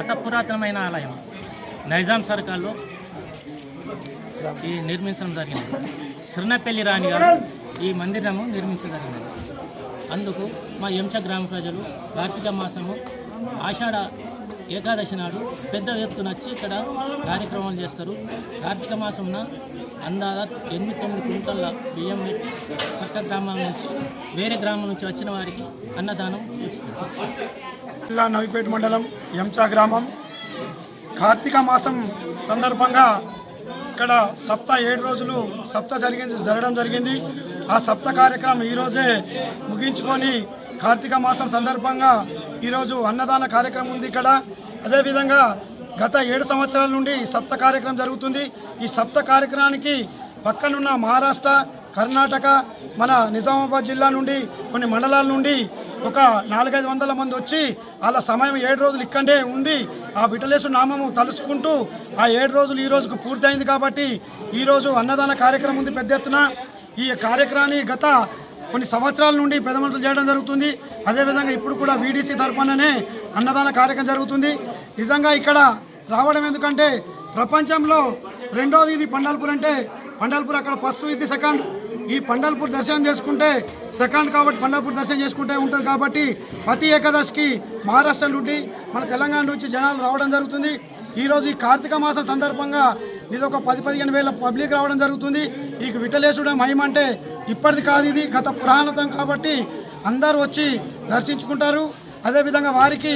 అత పురాతనమైన ఆలయం. నైజాం సర్కార్లో ఈ నిర్మించడం జరిగింది. చిన్నపల్లి రాణి గారు ఈ మందిరము నిర్మించగలిగింది అందుకు మా ఎంచ గ్రామ ప్రజలు కార్తీక మాసము ఆషాఢ ఏకాదశి నాడు పెద్ద ఎత్తున వచ్చి ఇక్కడ కార్యక్రమాలు చేస్తారు. కార్తీక మాసంన అందాల ఎనిమిది తొమ్మిది కుంటల బియ్యం పెట్టి పక్క గ్రామాల నుంచి వేరే గ్రామం నుంచి వచ్చిన వారికి అన్నదానం చేస్తారు. జిల్లా నవిపేట మండలం ఎంచా గ్రామం. కార్తీక మాసం సందర్భంగా ఇక్కడ సప్త ఏడు రోజులు సప్త జరిగింది జరగడం జరిగింది. ఆ సప్త కార్యక్రమం ఈరోజే ముగించుకొని కార్తీక మాసం సందర్భంగా ఈరోజు అన్నదాన కార్యక్రమం ఉంది ఇక్కడ. అదేవిధంగా గత ఏడు సంవత్సరాల నుండి ఈ సప్త కార్యక్రమం జరుగుతుంది. ఈ సప్త కార్యక్రమానికి పక్కనున్న మహారాష్ట్ర కర్ణాటక మన నిజామాబాద్ జిల్లా నుండి కొన్ని మండలాల నుండి ఒక నాలుగైదు వందల మంది వచ్చి వాళ్ళ సమయం ఏడు రోజులు ఇక్కడే ఉండి ఆ విఠలేశ్వర నామము తలుసుకుంటూ ఆ ఏడు రోజులు ఈ రోజుకు పూర్తయింది కాబట్టి ఈరోజు అన్నదాన కార్యక్రమం ఉంది పెద్ద ఎత్తున. ఈ కార్యక్రమాన్ని గత కొన్ని సంవత్సరాల నుండి పెద్ద మనుషులు చేయడం జరుగుతుంది. అదేవిధంగా ఇప్పుడు కూడా వీడీసీ తరఫుననే అన్నదాన కార్యక్రమం జరుగుతుంది. నిజంగా ఇక్కడ రావడం ఎందుకంటే ప్రపంచంలో రెండోది ఇది పండాల్పూర్ అంటే పండాల్పూర్ అక్కడ ఫస్ట్ ఇది సెకండ్. ఈ పండాల్పూర్ దర్శనం చేసుకుంటే సెకండ్ కాబట్టి పండాల్పూర్ దర్శనం చేసుకుంటే ఉంటుంది కాబట్టి ప్రతి ఏకాదశికి మహారాష్ట్ర నుండి మన తెలంగాణ నుంచి జనాలు రావడం జరుగుతుంది. ఈరోజు ఈ కార్తీక మాసం సందర్భంగా ఇది ఒక పది పదిహేను వేల పబ్లిక్ రావడం జరుగుతుంది. ఈ విఠలేశ్వరుడు మహిమ అంటే ఇప్పటిది కాదు ఇది గత పురాణతం కాబట్టి అందరూ వచ్చి దర్శించుకుంటారు. అదేవిధంగా వారికి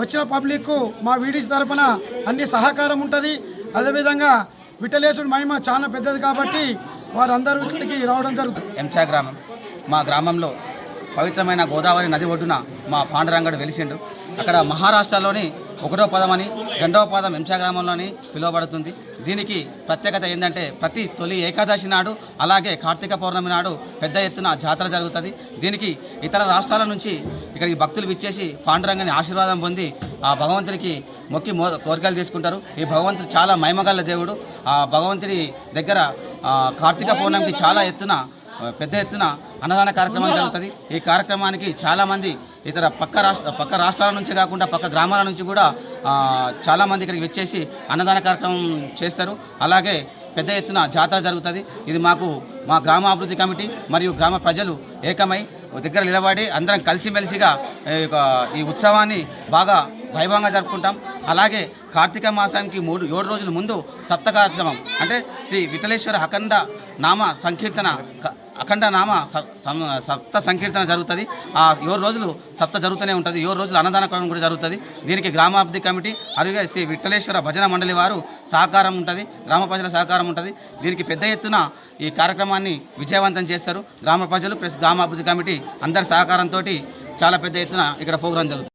వచ్చిన పబ్లిక్ మా వీడియోస్ తరపున అన్ని సహకారం ఉంటుంది. అదేవిధంగా విఠలేశ్వరుడు మహిమ చాలా పెద్దది కాబట్టి వారందరూ ఇక్కడికి రావడం జరుగుతుంది. ఎంచా గ్రామం. మా గ్రామంలో పవిత్రమైన గోదావరి నది ఒడ్డున మా పాండురంగడు వెలిసిండు. అక్కడ మహారాష్ట్రలోని ఒకటో పదమని రెండవ పదం హింసాగ్రామంలోని పిలువబడుతుంది. దీనికి ప్రత్యేకత ఏంటంటే ప్రతి తొలి ఏకాదశి నాడు అలాగే కార్తీక పౌర్ణమి నాడు పెద్ద ఎత్తున జాతర జరుగుతుంది. దీనికి ఇతర రాష్ట్రాల నుంచి ఇక్కడికి భక్తులు విచ్చేసి పాండురంగని ఆశీర్వాదం పొంది ఆ భగవంతునికి మొక్కి మో కోరికలు తీసుకుంటారు. ఈ భగవంతుడు చాలా మహిమగల దేవుడు. ఆ భగవంతుడి దగ్గర కార్తీక పౌర్ణమికి చాలా ఎత్తున పెద్ద ఎత్తున అన్నదాన కార్యక్రమం జరుగుతుంది ఈ కార్యక్రమానికి చాలామంది ఇతర పక్క రాష్ట్ర పక్క రాష్ట్రాల నుంచి కాకుండా పక్క గ్రామాల నుంచి కూడా చాలామంది ఇక్కడికి వచ్చేసి అన్నదాన కార్యక్రమం చేస్తారు. అలాగే పెద్ద ఎత్తున జాతర జరుగుతుంది. ఇది మాకు మా గ్రామ అభివృద్ధి కమిటీ మరియు గ్రామ ప్రజలు ఏకమై దగ్గర నిలబడి అందరం కలిసిమెలిసిగా ఈ ఈ ఉత్సవాన్ని బాగా వైభవంగా జరుపుకుంటాం. అలాగే కార్తీక మాసానికి మూడు ఏడు రోజుల ముందు సప్త కార్యక్రమం అంటే శ్రీ విఠలేశ్వర అఖండ నామ సంకీర్తన అఖండ నామ సప్త సంకీర్తన జరుగుతుంది. ఆ ఏడు రోజులు సప్త జరుగుతూనే ఉంటుంది. ఏడు రోజులు అన్నదాన కార్యక్రమం కూడా జరుగుతుంది. దీనికి గ్రామాభివృద్ధి కమిటీ అలాగే శ్రీ విఠలేశ్వర భజన మండలి వారు సహకారం ఉంటుంది. గ్రామ ప్రజల సహకారం ఉంటుంది. దీనికి పెద్ద ఎత్తున ఈ కార్యక్రమాన్ని విజయవంతం చేస్తారు. గ్రామ ప్రజలు ప్లస్ గ్రామాభివృద్ధి కమిటీ అందరి సహకారంతో చాలా పెద్ద ఎత్తున ఇక్కడ ప్రోగ్రాం జరుగుతుంది.